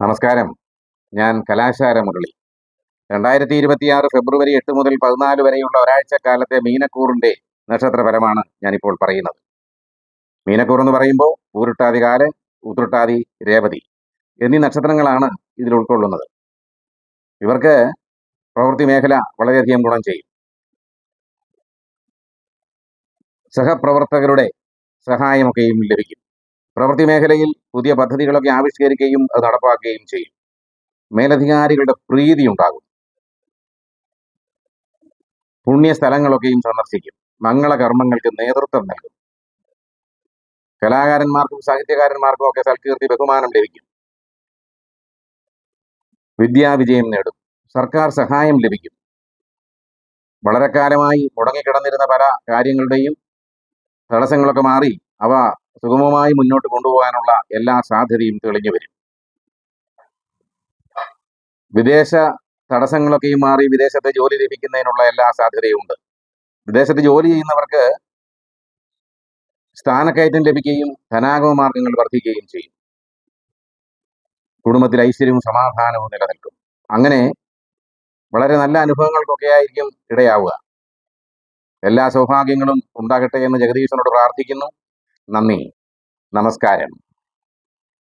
നമസ്കാരം. ഞാൻ കലാശാര മുരളി. രണ്ടായിരത്തി ഇരുപത്തിയാറ് ഫെബ്രുവരി എട്ട് മുതൽ പതിനാല് വരെയുള്ള ഒരാഴ്ച കാലത്തെ മീനക്കൂറിന്റെ നക്ഷത്രപരമാണ് ഞാനിപ്പോൾ പറയുന്നത്. മീനക്കൂർ എന്ന് പറയുമ്പോൾ ഊരുട്ടാതി കാൽ ഉത്രട്ടാതി രേവതി എന്നീ നക്ഷത്രങ്ങളാണ് ഇതിൽ ഉൾക്കൊള്ളുന്നത്. ഇവർക്ക് പ്രവൃത്തി മേഖല വളരെയധികം ഗുണം ചെയ്യും. സഹപ്രവർത്തകരുടെ സഹായമൊക്കെയും ലഭിക്കും. പ്രവൃത്തി മേഖലയിൽ പുതിയ പദ്ധതികളൊക്കെ ആവിഷ്കരിക്കുകയും അത് നടപ്പാക്കുകയും ചെയ്യും. മേലധികാരികളുടെ പ്രീതി ഉണ്ടാകും. പുണ്യ സ്ഥലങ്ങളൊക്കെയും സന്ദർശിക്കും. മംഗളകർമ്മങ്ങൾക്ക് നേതൃത്വം നൽകും. കലാകാരന്മാർക്കും സാഹിത്യകാരന്മാർക്കും ഒക്കെ സൽകീർത്തി ബഹുമാനം ലഭിക്കും. വിദ്യാവിജയം നേടും. സർക്കാർ സഹായം ലഭിക്കും. വളരെ കാലമായി മുടങ്ങിക്കിടന്നിരുന്ന പല കാര്യങ്ങളുടെയും തടസ്സങ്ങളൊക്കെ മാറി അവ സുഗമമായി മുന്നോട്ട് കൊണ്ടുപോകാനുള്ള എല്ലാ സാധ്യതയും തെളിഞ്ഞു വരും. വിദേശ തടസ്സങ്ങളൊക്കെയും മാറി വിദേശത്ത് ജോലി ലഭിക്കുന്നതിനുള്ള എല്ലാ സാധ്യതയും ഉണ്ട് വിദേശത്ത് ജോലി ചെയ്യുന്നവർക്ക് സ്ഥാനക്കയറ്റം ലഭിക്കുകയും ധനാഗമ മാർഗങ്ങൾ വർദ്ധിക്കുകയും ചെയ്യും. കുടുംബത്തിൽ ഐശ്വര്യവും സമാധാനവും നിലനിൽക്കും. അങ്ങനെ വളരെ നല്ല അനുഭവങ്ങൾക്കൊക്കെ ആയിരിക്കും ഇടയാവുക. എല്ലാ സൗഭാഗ്യങ്ങളും ഉണ്ടാകട്ടെ എന്ന് ജഗദീശനോട് പ്രാർത്ഥിക്കുന്നു. നന്ദി. നമസ്കാരം.